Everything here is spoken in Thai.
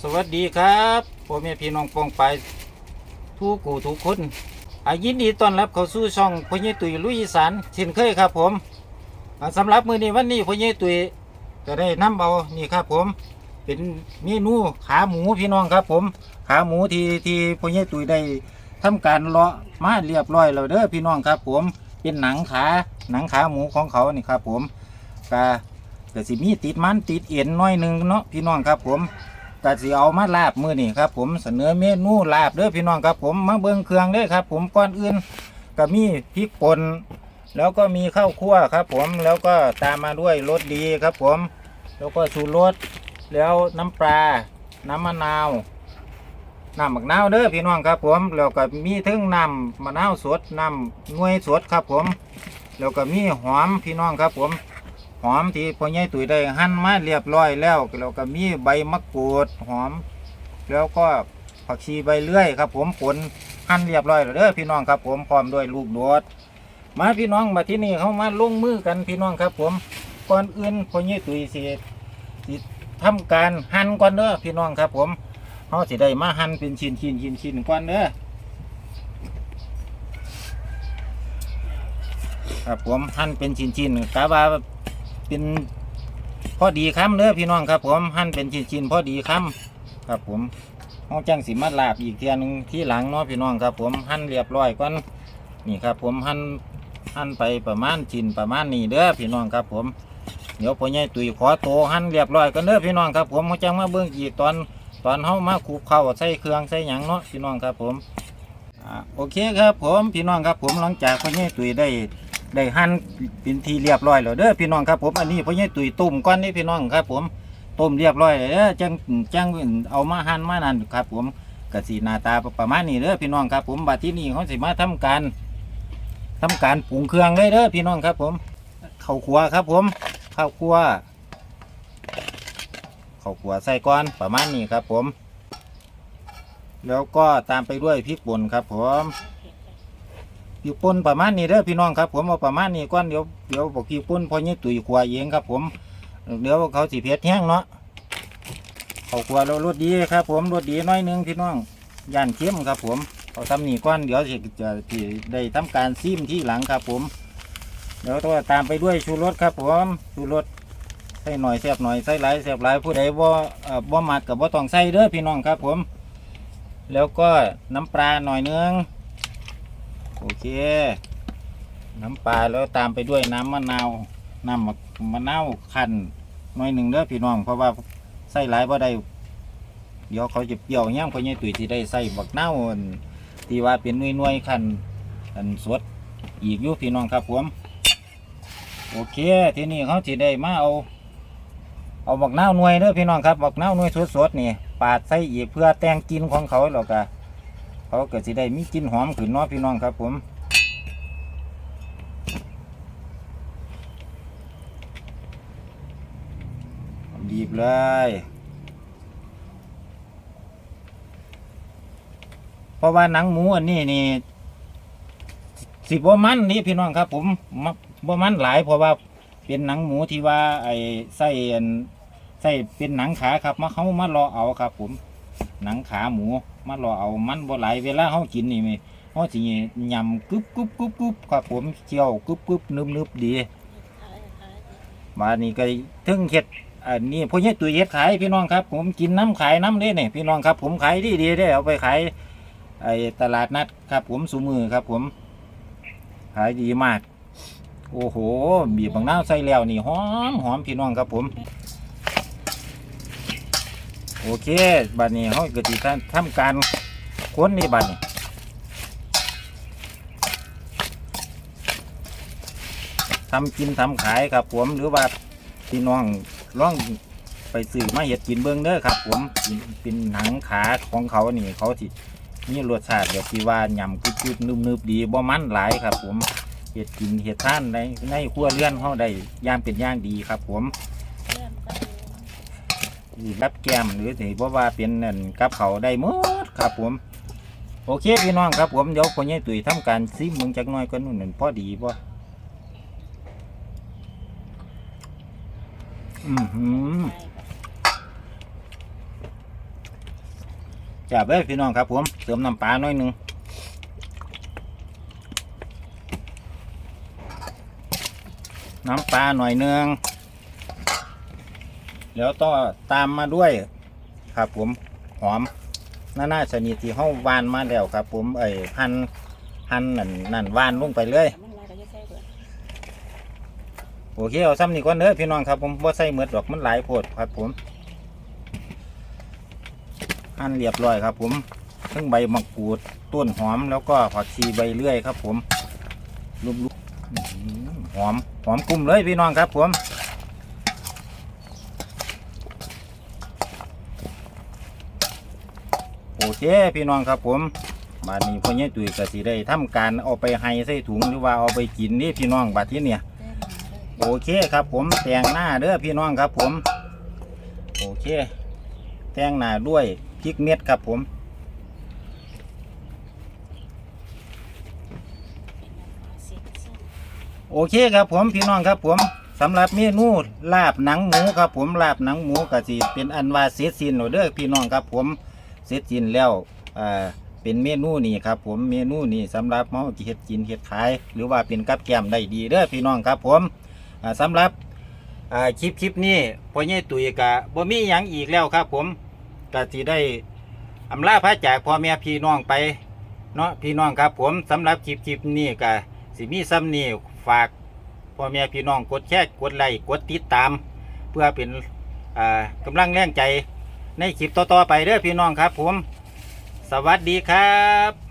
สวัสดีครับพ่อแม่พี่น้องปองไปทุกกูทุกคนอายินดีต้อนรับเข้าสู่ช่องพ่อใหญ่ตุ๋ยลุยอีสานเช่นเคยครับผมอ่าสำหรับมื้อนี้วันนี้พ่อใหญ่ตุ๋ยจะได้นำเอานี่ครับผม เป็นเมนูขาหมูพี่น้องครับ ผม ขาหมูที่ที่พ่อใหญ่ตุ๋ยได้ทำการเลาะมาเรียบร้อยแล้วเด้อพี่น้องครับ ผมเป็นหนังขาหนังขาหมูของเขานี่ครับ ผมกะ ก็สิมีติดมันติดเอ็นน้อยหนึ่งเนาะพี่น้องครับผมก็สิเอามาลาบมือนี่ครับผมเสนอเมนูลาบเด้อพี่น้องครับผมมาเบิ่งเครื่องเด้อครับ ผมก่อนอื่นก็มีพริกป่นแล้วก็มีข้าวคั่วครับ ผมแล้วก็ตามมาด้วยรสดีครับ ผม แล้วก็สูรสแล้วน้ำปลาน้ำมะนาวน้ำมะนาวเด้อพี่น้องครับผมแล้วก็มีถึงน้ำมะนาวสดน้ำนวยสดครับผม แล้วก็มีหอมพี่น้องครับผม หอมที่พ่อใหญ่ตุ๋ยได้หั่นมาเรียบร้อยแล้วแล้วก็มีใบมะกรูดหอม แล้วก็ผักชีใบเลื่อยครับ ผมผลหั่นเรียบร้อยแล้วเด้อพี่น้องครับ ผมพร้อมด้วยลูกโดดมาพี่น้องมาที่นี่เขามาลงมือกันพี่น้องครับ ผมก่อนอื่นพ่อใหญ่ตุ๋ยสิสิทำการหั่นก่อนเด้อพี่น้องครับ ผมเขาสิได้มาหั่นเป็นชิ้นชิ้นชิ้นชิ้นก่อนเด้อครับผมหั่นเป็นชิ้นชิ้นกะว่า เป็นพอดีคำเด้อพี่น้องครับผมหั่นเป็นชิ้นๆพอดีคำครับผมเอาจังสิมาลาบอีกเทียหนึงที่หลังเนาะพี่น้องครับ ผมหั่นเรียบร้อยก่อนนี่ครับ ผมหั่นหั่นไปประมาณชิ้นประมาณนี้เด้อพี่น้องครับ ผมเดี๋ยวพ่อใหญ่ตุยขอโตหั่นเรียบร้อยกันเด้อพี่น้องครับผมเขาจังมาเบิ่งอีกตอนตอนเฮามาขูบเข้าใส่เครื่องใส่หยังเนาะพี่น้องครับผมอโอเคครับผมพี่น้องครับผมหลังจากพ่อใหญ่ตุยได้ ได้หั่นเป็นทีเรียบร้อยแล้วเด้อพี่น้องครับผมอันนี้พ่อใหญ่ตุ๋ยต้มก้อนนี่พี่น้องครับ ผมต้มเรียบร้อยแล้วเด้อจังจังเอามาหั่นมานั่นครับ ผมกะสีหน้าตาประมาณนี้เด้อพี่น้องครับ ผมบัดที่นี่เขาสิมาทำการทำการปรุงเครื่องเลยเด้อพี่น้องครับ ผมข้าวคั่วครับ ผมข้าวคั่วข้าวคั่วใส่ก้อนประมาณนี้ครับ ผม แล้วก็ตามไปด้วยพริกป่นครับ ผม อยู่ปนประมาณนี้เด้อพี่น้องครับ ผมเอาประมาณนี้ก่อนเดี๋ยวเดี๋ยวบอกพี่ป่นพอเนี่ตุ๋ยขวาเองครับ ผมเดี๋ยวเขาสีเพชรแห้งเนาะเขาขวาเรารสดีครับ ผมรสดีน้อยนึงพี่น้องย่านเข้มครับ ผมเอาทำนี่ก่อนเดี๋ยวจะจะได้ทำการซิมที่หลังครับ ผมเดี๋ยวตัวตามไปด้วยชูรสครับ ผมชูรสใส่หน่อยแซ่บหน่อยใส่หลายแซ่บหลายผู้ใดบ่เอ่อบ่มักกับบ่ต้องใส่เด้อพี่น้องครับ ผม แล้วก็น้ำปลาหน่อยนึง โอเค น้ำปลาแล้วตามไปด้วยน้ำมะนาวน้ำมะมะนาวคั้นหน่อยหนึ่งเด้อพี่น้องเพราะว่าใส่หลายบ่ได้เดี๋ยวเขาจะเปรี้ยวย่างเขาเนี่ยตุ๋ยที่ได้ใส่บักนาวอั่นที่ว่าเป็นหน่วยๆคั้นอันสดอีกอยู่พี่น้องครับผมโอเคทีนี้เขาที่ได้มาเอา เอาบักนาวหน่วยเด้อพี่น้องครับบักนาวหน่วยสดๆนี่ปาดใส่อีกเพื่อแต่งกินของเขาแล้วก็ เขาก็สิได้มีกลิ่นหอมขึ้นเนาะพี่น้องครับผมบีบเลยเพราะว่าหนังหมูอันนี้นี่สิบ่มันนี่พี่น้องครับ ผมบ่มันหลายเพราะว่าเป็นหนังหมูที่ว่าไอ้ไส้ไส้เป็นหนังขาครับมาเขามารอเอาครับ ผม หนังขาหมูมารอเอามันบ่หลเวลาเขากินนี่มีเขาสิยำกึบกึบกึบกึบครับผมเคี่ยวกึบกึบนึบนึบดีบานี้ก็ถึงเฮ็ดอันนี้พวกนี้ตุยเฮ็ดขายพี่น้องครับ ผมกินน้ำขายน้ำเด้เนี่ยพี่น้องครับ ผมขายดีดีได้เอาไปขายไอ้ตลาดนัดครับ ผมสูมือครับ ผม ขายดีมาก โอ้โห บีบบางหน้าใส่แล้วนี่หอมหอมพี่น้องครับผม โอเคบัดนี้เขาก็จะทำการค้นนี่บัดนี้ทำกินทำขายครับผมหรือว่าพี่น้องล่องไปซื้อมาเห็ดกินเบิ้งเด้อครับ ผมเป็นหนังขาของเขานี่เขาที่มีรสชาติแบบที่ว่ายำกึดๆนึบๆดีบ่มันหลายครับ ผมเห็ดกินเห็ดท่านในในครัวเรือนเขาได้ย่างเป็นย่างดีครับ ผม รับแกมหรือถือว่าว่าเป็นนั่นกับเขาได้หมดครับผม โอเคพี่น้องครับผมเดี๋ยวพ่อใหญ่ตุ๋ยทำการซิมมึงจักหน้อยก็นู่นนั่นพอดีป่ะอือหือจับเลยพี่น้องครับผมเติมน้ำปลาหน่อยหนึงน้ำปลาหน่อยหนึง แล้วก็ตามมาด้วยครับผมหอมนานาชนิดที่เฮาวานมาแล้วครับ ผมเอ้ยหั่นหั่นนั่นนั่นวานลงไปเลยโอเคเอาซ้ำนี่ก่อนเด้อพี่น้องครับผมบ่าใส่เมือดดอกมันหลายโพดครับผมหั่นเรียบร้อยครับ ผมทั้งใบมะกรูดต้นหอมแล้วก็ผักชีใบเลื่อยครับ ผมลุกๆหอหอมหอมกลุ่มเลยพี่น้องครับ ผม โอเคพี่น้องครับผมบาดนี้พ่อใหญ่ตุ้ยก็สิได้ทำการเอาไปให้ใส่ถุงหรือว่าเอาไปกินนี่พี่น้องบาดที่เนี่ยโอเคครับผมแต่งหน้าเด้อพี่น้องครับผมโอเค แต่งหน้าด้วยพริกเม็ดครับผมโอเคครับผมพี่น้องครับผมสำหรับเมนูลาบหนังหมูครับผมลาบหนังหมูก็สิเป็นอันว่าเสร็จสิ้นแล้วเด้อพี่น้องครับผม เสร็จสิ้นแล้วอ่าเป็นเมนูนี้ครับผมเมนูนี้สำหรับเมาเฮ็ดกินเฮ็ดขาย หรือว่าเป็นกับแกมได้ดีเด้อพี่น้องครับผมอ่าสำหรับคลิปคลิปนี้พ่อใหญ่ตุยกะบ่มีหยังอีกแล้วครับ ผมก็สิได้อำลาพระจากพ่อแม่พี่น้องไปเนาะพี่น้องครับ ผมสำหรับคลิปคลิปนี้ก็สิมีซ้ำนี้ฝากพ่อแม่พี่น้องกดแชร์กดไลค์กดติดตาม เพื่อเป็นอ่ากำลังแรงใจ ในคลิปต่อๆไปเด้อพี่น้องครับผม สวัสดีครับ